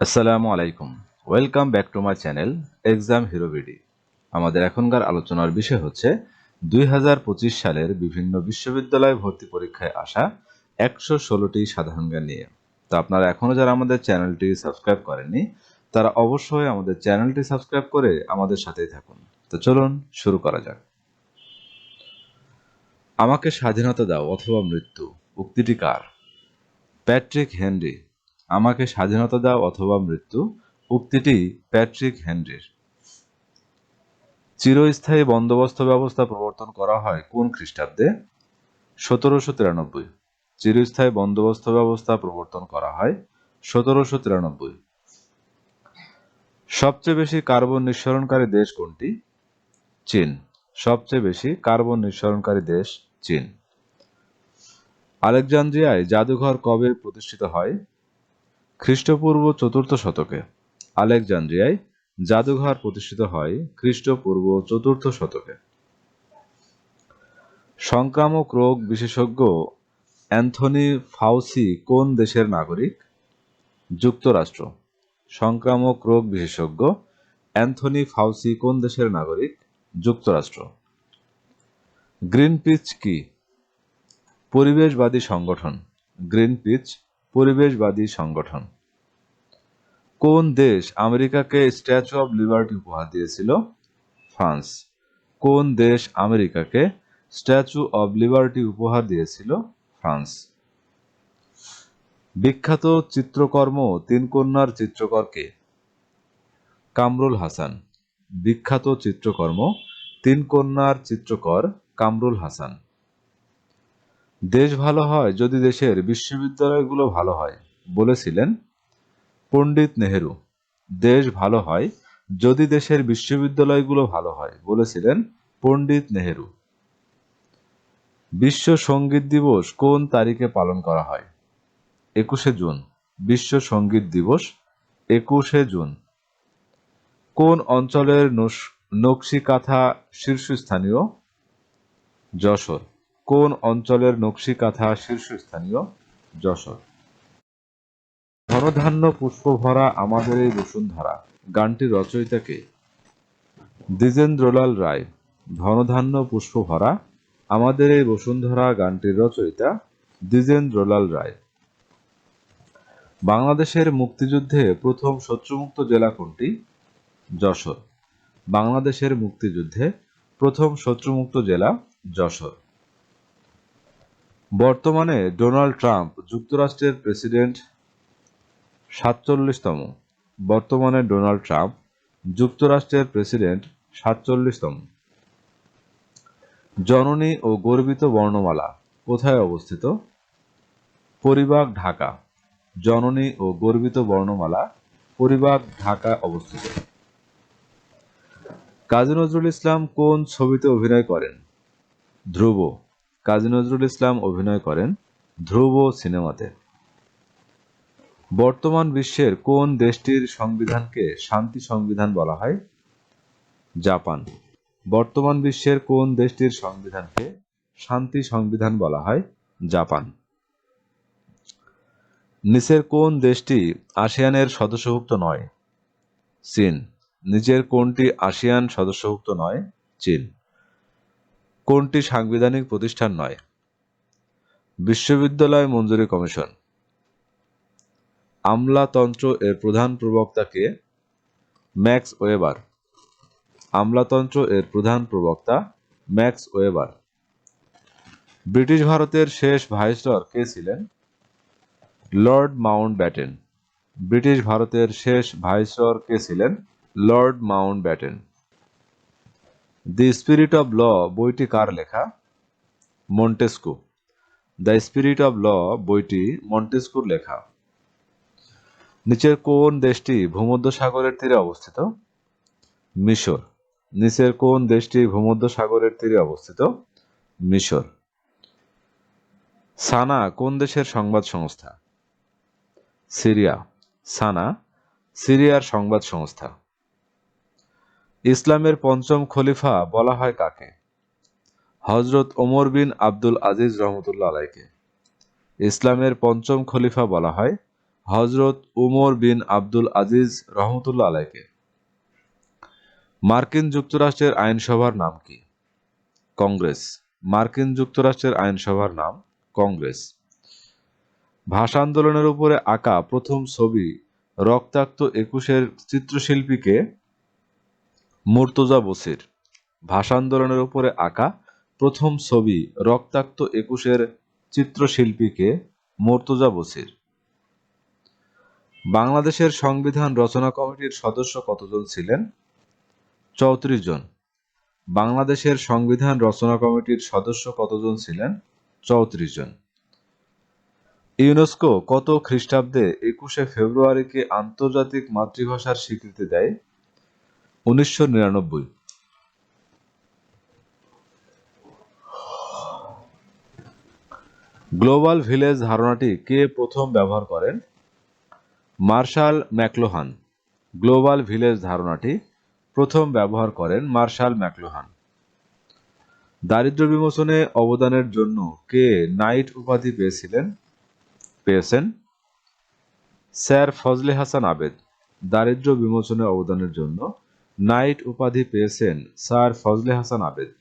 আসসালামু আলাইকুম। Welcome back to my channel exam hero BD আমাদের এখনকার আলোচনার বিষয় হচ্ছে, দুই হাজার পঁচিশ সালের বিভিন্ন বিশ্ববিদ্যালয় ভর্তি পরীক্ষায় আসা একশো ষোলোটি সাধারণ জ্ঞান নিয়ে। তো আপনারা এখনও যারা আমাদের চ্যানেলটি সাবস্ক্রাইব করেননি, তারা অবশ্যই আমাদের চ্যানেলটি সাবস্ক্রাইব করে আমাদের সাথেই থাকুন। তো চলুন শুরু করা যাক। আমাকে স্বাধীনতা দাও অথবা মৃত্যু, উক্তিটি কার? প্যাট্রিক হেনরি আমাকে স্বাধীনতা দাও অথবা মৃত্যু, উক্তিটি প্যাট্রিক হেনরির। চিরস্থায়ী বন্দোবস্ত ব্যবস্থা প্রবর্তন করা হয় কোন খ্রিস্টাব্দে? সতেরোশো তিরানব্বই। চিরস্থায়ী বন্দোবস্ত ব্যবস্থা প্রবর্তন করা হয় সতেরোশো তিরানব্বই। সবচেয়ে বেশি কার্বন নিঃসরণকারী দেশ কোনটি? চীন। সবচেয়ে বেশি কার্বন নিঃসরণকারী দেশ চীন। আলেকজান্দ্রিয়ায় জাদুঘর কবে প্রতিষ্ঠিত হয়? খ্রিস্টপূর্ব চতুর্থ শতকে, আলেকজান্দ্রিয়ায় জাদুঘর প্রতিষ্ঠিত হয় খ্রিস্টপূর্ব চতুর্থ শতকে। সংক্রামক রোগ বিশেষজ্ঞ অ্যান্থনি ফাউসি কোন দেশের নাগরিক? যুক্তরাষ্ট্র। সংক্রামক রোগ বিশেষজ্ঞ অ্যান্থনি ফাউসি কোন দেশের নাগরিক? যুক্তরাষ্ট্র। গ্রিনপিচ কি? পরিবেশবাদী সংগঠন, গ্রিনপিচ পরিবেশবাদী সংগঠন। কোন দেশ আমেরিকাকে স্ট্যাচু অব লিবার্টি উপহার দিয়েছিল? ফ্রান্স। কোন দেশ আমেরিকাকে স্ট্যাচু অব লিবার্টি উপহার দিয়েছিল? ফ্রান্স। বিখ্যাত চিত্রকর্ম তিন কন্যার চিত্রকর কে? কামরুল হাসান। বিখ্যাত চিত্রকর্ম তিন কন্যার চিত্রকর কামরুল হাসান। দেশ ভালো হয় যদি দেশের বিশ্ববিদ্যালয়গুলো ভালো হয়, বলেছিলেন পণ্ডিত নেহেরু। দেশ ভালো হয় যদি দেশের বিশ্ববিদ্যালয়গুলো ভালো হয়, বলেছিলেন পণ্ডিত নেহেরু। বিশ্ব সংগীত দিবস কোন তারিখে পালন করা হয়? একুশে জুন। বিশ্ব সংগীত দিবস একুশে জুন। কোন অঞ্চলের নকশিকাঁথা শীর্ষস্থানীয়? যশোর। কোন অঞ্চলের নকশিকাঁথা শীর্ষস্থানীয়? যশোর। ধনধান্য পুষ্প ভরা আমাদের এই বসুন্ধরা। গানটির রচয়িতা কে? দ্বিজেন্দ্রলাল রায়। ধনধান্য পুষ্প ভরা আমাদের এই বসুন্ধরা গানটির রচয়িতা দ্বিজেন্দ্রলাল রায়। বাংলাদেশের মুক্তিযুদ্ধে প্রথম শত্রুমুক্ত জেলা কোনটি? যশোর। বাংলাদেশের মুক্তিযুদ্ধে প্রথম শত্রুমুক্ত জেলা যশোর। বর্তমানে ডোনাল্ড ট্রাম্প যুক্তরাষ্ট্রের প্রেসিডেন্ট সাতচল্লিশতম। বর্তমানে ডোনাল্ড ট্রাম্প যুক্তরাষ্ট্রের প্রেসিডেন্ট সাতচল্লিশতম। জননী ও গর্বিত বর্ণমালা কোথায় অবস্থিত? পরিবাগ, ঢাকা। জননী ও গর্বিত বর্ণমালা পরিবাগ, ঢাকা অবস্থিত। কাজী নজরুল ইসলাম কোন ছবিতে অভিনয় করেন? ধ্রুব। কাজী নজরুল ইসলাম অভিনয় করেন ধ্রুব সিনেমাতে। বর্তমান বিশ্বের কোন দেশটির সংবিধানকে শান্তি সংবিধান বলা হয়? জাপান। বর্তমান বিশ্বের কোন দেশটির সংবিধানকে শান্তি সংবিধান বলা হয়? জাপান। নিচের কোন দেশটি আসিয়ানের সদস্যভুক্ত নয়? চীন। নিচের কোনটি আসিয়ান সদস্যভুক্ত নয়? চীন। কোনটি সাংবিধানিক প্রতিষ্ঠান নয়? বিশ্ববিদ্যালয় মঞ্জুরি কমিশন। আমলাতন্ত্র এর প্রধান প্রবক্তা কে? Max weber. আমলাতন্ত্র এর প্রধান প্রবক্তা ম্যাক্স ওয়েবার। ব্রিটিশ ভারতের শেষ ভাইসরয় কে ছিলেন? লর্ড মাউন্ট ব্যাটেন ব্রিটিশ ভারতের শেষ ভাইসরয় কে ছিলেন? Lord Mountbatten the spirit of law বইটি কার লেখা? Montesquieu. The spirit of law বইটি মন্টেস্কুর লেখা। নিচের কোন দেশটি ভূমধ্যসাগরের তীরে অবস্থিত? মিশর। নিচের কোন দেশটি ভূমধ্যসাগরের তীরে অবস্থিত? মিশর। সানা, কোন দেশের সংবাদ সংস্থা? সিরিয়া। সানা, সিরিয়ার সংবাদ সংস্থা। ইসলামের পঞ্চম খলিফা বলা হয় কাকে? হজরত ওমর বিন আব্দুল আজিজ রহমতুল্লাহ আলাইকে। ইসলামের পঞ্চম খলিফা বলা হয় হজরত উমর বিন আব্দুল আজিজ রহমতুল্লাহ আলাইকে। মার্কিন যুক্তরাষ্ট্রের আইনসভার নাম কি? কংগ্রেস। মার্কিন যুক্তরাষ্ট্রের আইনসভার নাম কংগ্রেস। ভাষা আন্দোলনের উপরে আঁকা প্রথম ছবি রক্তাক্ত একুশের চিত্রশিল্পীকে মুর্তজা বসির। ভাষা আন্দোলনের উপরে আঁকা প্রথম ছবি রক্তাক্ত একুশের চিত্রশিল্পীকে মোর্তজা বসির। বাংলাদেশের সংবিধান রচনা কমিটির সদস্য কতজন ছিলেন? চৌত্রিশ জন। বাংলাদেশের সংবিধান রচনা কমিটির সদস্য কতজন ছিলেন? চৌত্রিশ জন। ইউনেস্কো কত খ্রিস্টাব্দে একুশে ফেব্রুয়ারিকে আন্তর্জাতিক মাতৃভাষার স্বীকৃতি দেয়? উনিশশো নিরানব্বই। গ্লোবাল ভিলেজ ধারণাটি কে প্রথম ব্যবহার করেন? মার্শাল ম্যাকলোহান। গ্লোবাল ভিলেজ ধারণাটি প্রথম ব্যবহার করেন মার্শাল ম্যাকলোহান। দারিদ্র বিমোচনে অবদানের জন্য কে নাইট উপাধি পেয়েছিলেন? পেয়েছেন? স্যার ফজলে হাসান আবেদ। দারিদ্র বিমোচনে অবদানের জন্য নাইট উপাধি পেয়েছেন স্যার ফজলে হাসান আবেদ।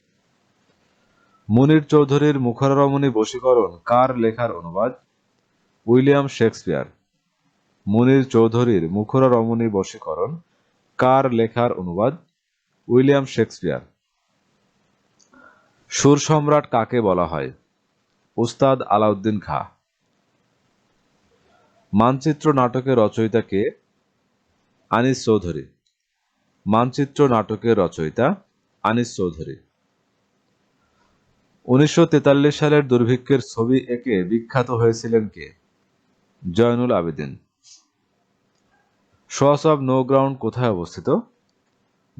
মুনির চৌধুরীর মুখররমণী বশীকরণ কার লেখার অনুবাদ? William Shakespeare. মুনির চৌধুরীর মুখরা রমণী বশীকরণ কার লেখার অনুবাদ? William Shakespeare. সুর সম্রাট কাকে বলা হয়? উস্তাদ আলাউদ্দিন খাঁ। মানচিত্র নাটকের রচয়িতা কে? আনিস চৌধুরী। মানচিত্র নাটকের রচয়িতা আনিস চৌধুরী। উনিশশো তেতাল্লিশ সালের দুর্ভিক্ষের ছবি এঁকে বিখ্যাত হয়েছিলেন কে? Zainul Abedin. Swatch of no ground কোথায় অবস্থিত?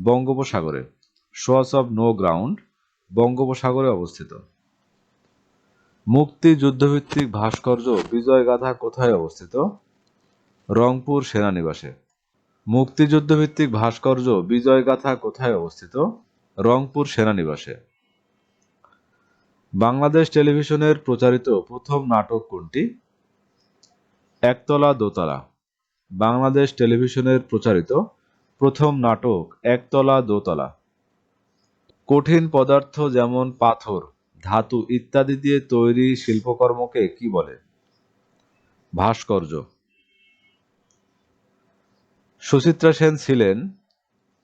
বঙ্গোপসাগরে। সোয়াস অব নো গ্রাউন্ড বঙ্গোপসাগরে অবস্থিত। মুক্তি যুদ্ধভিত্তিক ভাস্কর্য বিজয় বিজয়গাথা কোথায় অবস্থিত? রংপুর সেনানিবাসে। মুক্তিযুদ্ধভিত্তিক ভাস্কর্য বিজয়গাথা কোথায় অবস্থিত? রংপুর সেনানিবাসে। বাংলাদেশ টেলিভিশনের প্রচারিত প্রথম নাটক কোনটি? একতলা দোতলা। বাংলাদেশ টেলিভিশনের প্রচারিত প্রথম নাটক একতলা দোতলা। কঠিন পদার্থ যেমন পাথর, ধাতু ইত্যাদি দিয়ে তৈরি শিল্পকর্মকে কি বলে? ভাস্কর্য। সুচিত্রা সেন ছিলেন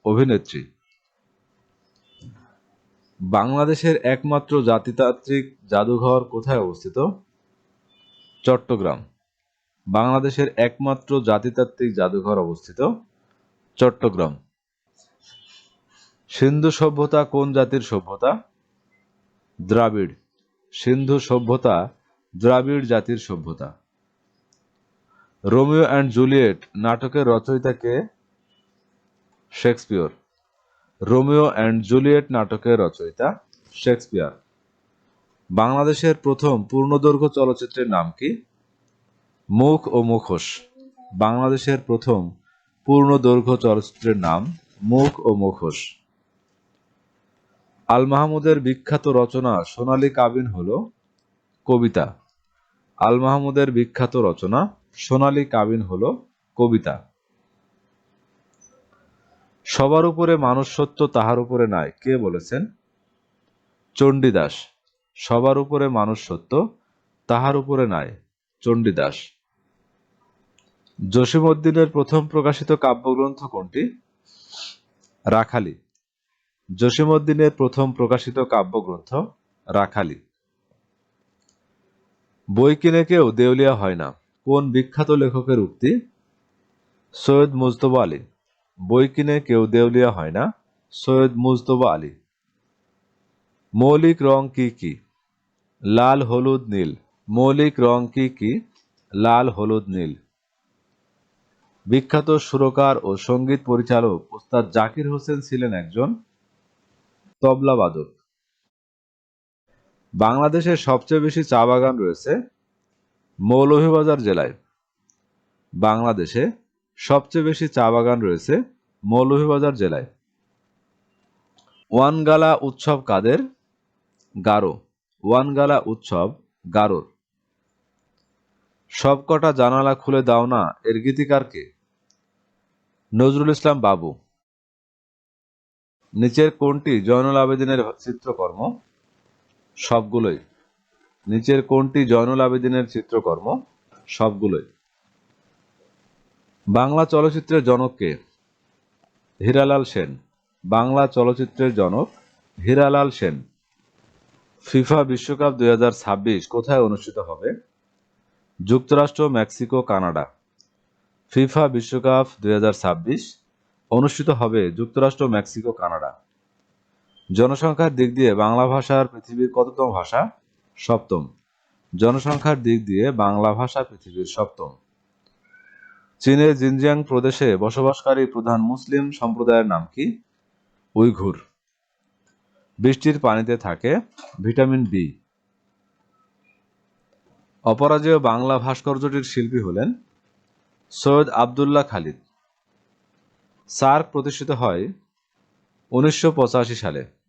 অভিনেত্রী। বাংলাদেশের একমাত্র জাতিতাত্ত্বিক জাদুঘর কোথায় অবস্থিত? চট্টগ্রাম। বাংলাদেশের একমাত্র জাতিতাত্ত্বিক জাদুঘর অবস্থিত চট্টগ্রাম। সিন্ধু সভ্যতা কোন জাতির সভ্যতা? দ্রাবিড়। সিন্ধু সভ্যতা দ্রাবিড় জাতির সভ্যতা। রোমিও অ্যান্ড জুলিয়েট নাটকের রচয়িতা কে শেক্সপিয়র। রোমিও অ্যান্ড জুলিয়েট নাটকের রচয়িতা শেক্সপিয়ার। বাংলাদেশের প্রথম পূর্ণদৈর্ঘ্য চলচ্চিত্রের নাম কি? মুখ ও মুখোশ। বাংলাদেশের প্রথম পূর্ণদৈর্ঘ্য চলচ্চিত্রের নাম মুখ ও মুখোশ। আল মাহমুদের বিখ্যাত রচনা সোনালী কাবিন হল কবিতা। আল মাহমুদের বিখ্যাত রচনা সোনালী কাবিন হল কবিতা। সবার উপরে মানুষ সত্য তাহার উপরে নাই। কে বলেছেন? চণ্ডীদাস। সবার উপরে মানুষ সত্য তাহার উপরে নাই। চণ্ডীদাস। জসিমউদ্দিনের প্রথম প্রকাশিত কাব্যগ্রন্থ কোনটি? রাখালি। জসিমউদ্দিনের প্রথম প্রকাশিত কাব্যগ্রন্থ রাখালি। বই কিনে কেউ দেউলিয়া হয় না। কোন বিখ্যাত লেখকের উক্তি? সৈয়দ মুজতবা আলী। বই কিনে কেউ দেউলিয়া হয় না। সৈয়দ মুজতবা আলী। মৌলিক রং কি কি? লাল, হলুদ, নীল। মৌলিক রং কি কি? লাল, হলুদ, নীল। বিখ্যাত সুরকার ও সংগীত পরিচালক ওস্তাদ জাকির হোসেন ছিলেন একজন তবলাবাদক বাংলাদেশের সবচেয়ে বেশি চা বাগান রয়েছে মৌলভীবাজার জেলায় বাংলাদেশে সবচেয়ে বেশি চা বাগান রয়েছে মৌলভীবাজার জেলায়। ওয়ানগালা উৎসব কাদের? গারো। ওয়ানগালা উৎসব গারোর। সবকটা জানালা খুলে দাও না, এর গীতিকার কে? নজরুল ইসলাম বাবু। নিচের কোনটি জয়নুল আবেদিনের চিত্রকর্ম? সবগুলোই। নিচের কোনটি জয়নুল আবেদিনের চিত্রকর্ম? সবগুলোই। বাংলা চলচ্চিত্রের জনক কে? হীরালাল সেন। বাংলা চলচ্চিত্রের জনক হীরালাল সেন। ফিফা বিশ্বকাপ দুই হাজার ছাব্বিশ কোথায় অনুষ্ঠিত হবে? যুক্তরাষ্ট্র, মেক্সিকো, কানাডা। ফিফা বিশ্বকাপ দুই হাজার ছাব্বিশ অনুষ্ঠিত হবে যুক্তরাষ্ট্র, মেক্সিকো, কানাডা। জনসংখ্যার দিক দিয়ে বাংলা ভাষার পৃথিবীর কততম ভাষা? সপ্তম। জনসংখ্যার দিক দিয়ে বাংলা ভাষা পৃথিবীর সপ্তম। চীনের জিনজিয়াং প্রদেশে বসবাসকারী প্রধান মুসলিম সম্প্রদায়ের নাম কি? উইঘুর। বৃষ্টির পানিতে থাকে ভিটামিন বি। অপরাজেয় বাংলা ভাস্কর্যটির শিল্পী হলেন সৈয়দ আবদুল্লাহ খালিদ। সার্ক প্রতিষ্ঠিত হয় উনিশশো পঁচাশি সালে।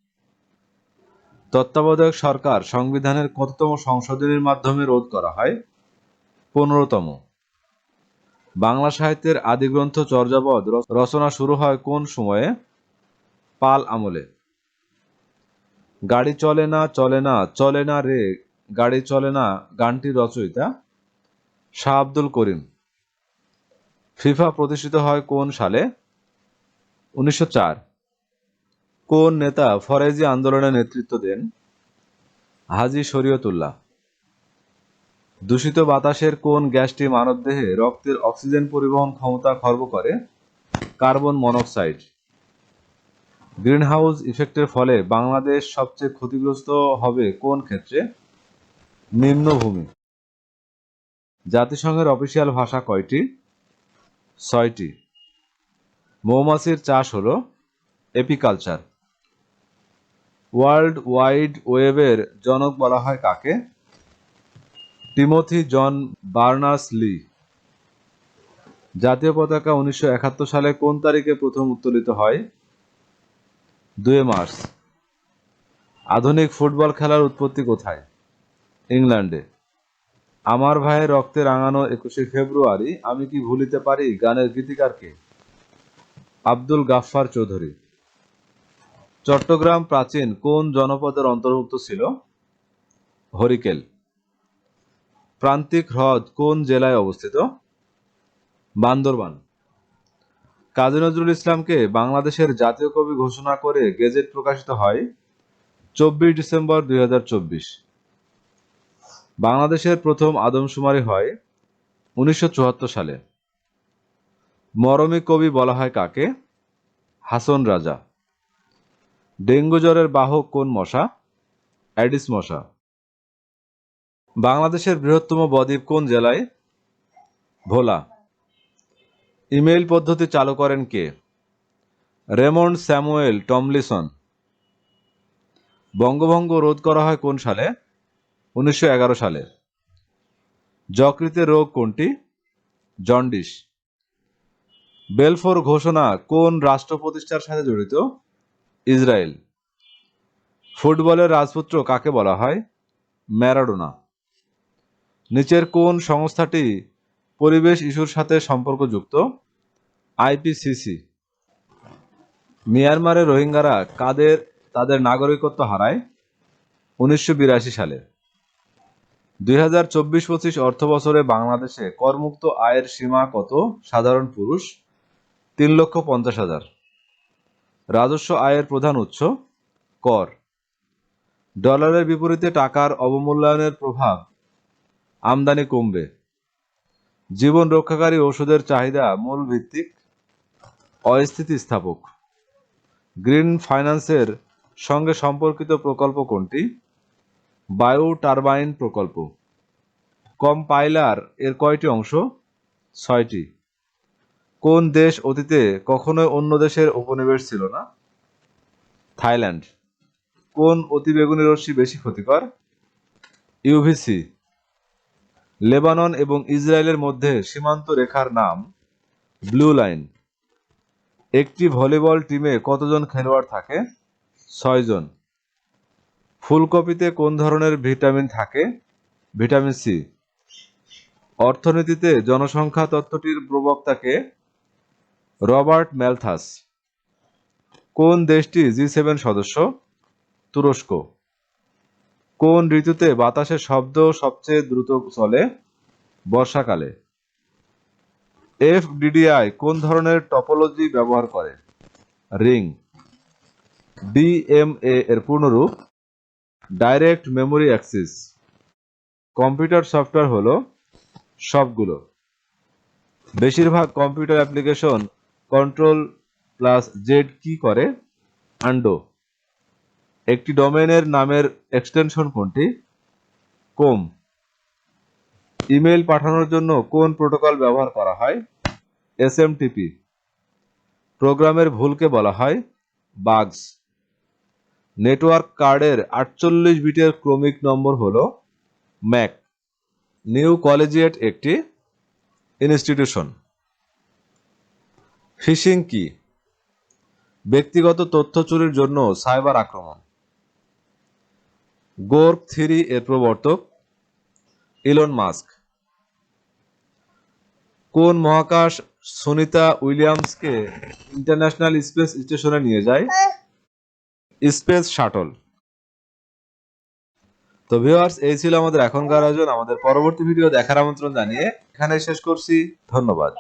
তত্ত্বাবধায়ক সরকার সংবিধানের কততম সংশোধনীর মাধ্যমে রোধ করা হয়? পনেরোতম। বাংলা সাহিত্যের আদিগ্রন্থ রচ- রচনা শুরু হয় কোন সময়ে? পাল আমলে। গাড়ি চলে না চলে না চলে না রে, গাড়ি চলে না, গানটির রচয়িতা? শাহ আব্দুল করিম। ফিফা প্রতিষ্ঠিত হয় কোন সালে? উনিশশো চার। কোন নেতা ফরেজি আন্দোলনে নেতৃত্ব দেন? হাজি শরীয়তুল্লাহ। দূষিত বাতাসের কোন গ্যাসটি মানবদেহে রক্তের অক্সিজেন পরিবহন ক্ষমতা খর্ব করে? Carbon monoxide. গ্রিনহাউস ইফেক্টের ফলে বাংলাদেশ সবচেয়ে ক্ষতিগ্রস্ত হবে কোন ক্ষেত্রে? নিম্নভূমি। জাতিসংঘের অফিসিয়াল ভাষা কয়টি? ছয়টি। মৌমাছির চাষ হলো এপিকালচার। ওয়ার্ল্ড ওয়াইড ওয়েবের জনক বলা হয় কাকে? টিমোথি জন বার্নার্স লি জাতীয় পতাকা উনিশশো একাত্তর সালে কোন তারিখে প্রথম উত্তোলিত হয়? দুই মার্চ। আধুনিক ফুটবল খেলার উৎপত্তি কোথায়? ইংল্যান্ডে। আমার ভাইয়ের রক্তে রাঙানো একুশে ফেব্রুয়ারি, আমি কি ভুলিতে পারি? গানের গীতিকারকে আব্দুল গাফফার চৌধুরী। চট্টগ্রাম প্রাচীন কোন জনপদের অন্তর্ভুক্ত ছিল? হরিকেল। প্রান্তিক হ্রদ কোন জেলায় অবস্থিত? বান্দরবান। কাজী নজরুল ইসলামকে বাংলাদেশের জাতীয় কবি ঘোষণা করে গেজেট প্রকাশিত হয় চব্বিশ ডিসেম্বর দুই হাজার চব্বিশ। বাংলাদেশের প্রথম আদমশুমারি হয় উনিশশো চুয়াত্তর সালে। মরমী কবি বলা হয় কাকে? হাসন রাজা। ডেঙ্গু জ্বরের বাহক কোন মশা? অ্যাডিস মশা। বাংলাদেশের বৃহত্তম বদ্বীপ কোন জেলায়? ভোলা। ইমেইল পদ্ধতি চালু করেন কে? Raymond Samuel টমলিসন। বঙ্গভঙ্গ রোধ করা হয় কোন সালে? উনিশশো এগারো সালে। যকৃতের রোগ কোনটি? জন্ডিস। বেলফোর ঘোষণা কোন রাষ্ট্র প্রতিষ্ঠার সাথে জড়িত? ইসরায়েল। ফুটবলের রাজপুত্র কাকে বলা হয়? ম্যারাডোনা। নিচের কোন সংস্থাটি পরিবেশ ইস্যুর সাথে সম্পর্কযুক্ত? আইপিসিসি। মিয়ানমারের রোহিঙ্গারা কাদের, তাদের নাগরিকত্ব হারায়? উনিশশো বিরাশি সালে। দুই হাজার চব্বিশ পঁচিশ অর্থ বছরে বাংলাদেশে করমুক্ত আয়ের সীমা কত? সাধারণ পুরুষ, তিন লক্ষ পঞ্চাশ হাজার। রাজস্ব আয়ের প্রধান উৎস, কর। ডলারের বিপরীতে টাকার অবমূল্যায়নের প্রভাব, আমদানি কমবে। জীবন রক্ষাকারী ওষুধের চাহিদা মূল ভিত্তিক অস্থিতিস্থাপক। গ্রিন ফাইন্যান্সের সঙ্গে সম্পর্কিত প্রকল্প কোনটি? বায়ু টারবাইন প্রকল্প। কম্পাইলার এর কয়টি অংশ? ছয়টি। কোন দেশ অতীতে কখনোই অন্য দেশের উপনিবেশ ছিল না? থাইল্যান্ড। কোন অতিবেগুনি রশ্মি বেশি ক্ষতিকর? ইউভিসি। লেবানন এবং ইসরায়েলের মধ্যে সীমান্ত রেখার নাম ব্লু লাইন। একটি ভলিবল টিমে কতজন খেলোয়াড় থাকে? ছয়জন। ফুলকপিতে কোন ধরনের ভিটামিন থাকে? Vitamin C. অর্থনীতিতে জনসংখ্যা তত্ত্বটির প্রবক্তাকে রবার্ট ম্যালথাস কোন দেশটি জি সেভেন সদস্য? তুরস্ক। কোন ঋতুতে বাতাসের শব্দ সবচেয়ে দ্রুত চলে? বর্ষাকালে। এফ এফডিডিআই কোন ধরনের টপোলজি ব্যবহার করে? রিং। ডিএমএ এর পূর্ণরূপ। Direct memory access. Computer software হলো সবগুলো। বেশিরভাগ computer application control plus Z কি করে? আন্ডো একটি ডোমেনের নামের এক্সটেনশন কোনটি? কোম ইমেল পাঠানোর জন্য কোন প্রোটোকল ব্যবহার করা হয়? এসএমটিপি প্রোগ্রামের ভুলকে বলা হয় বাগস নেটওয়ার্ক কার্ডের আটচল্লিশ বিটের ক্রমিক নম্বর হলো ম্যাক নিউ কলেজিয়েট একটি ইনস্টিটিউশন ফিশিং কি? ব্যক্তিগত তথ্য চুরির জন্য সাইবার আক্রমণ। গোর্ক থ্রি এর প্রবর্তক ইলন মাস্ক। কোন মহাকাশ সুনিতা উইলিয়ামসকে ইন্টারন্যাশনাল স্পেস স্টেশনে নিয়ে যায়? Space shuttle. তো ভিউয়ার্স, এই ছিল আমাদের এখনকার আয়োজন। আমাদের পরবর্তী ভিডিও দেখার আমন্ত্রণ জানিয়ে এখানে শেষ করছি। ধন্যবাদ।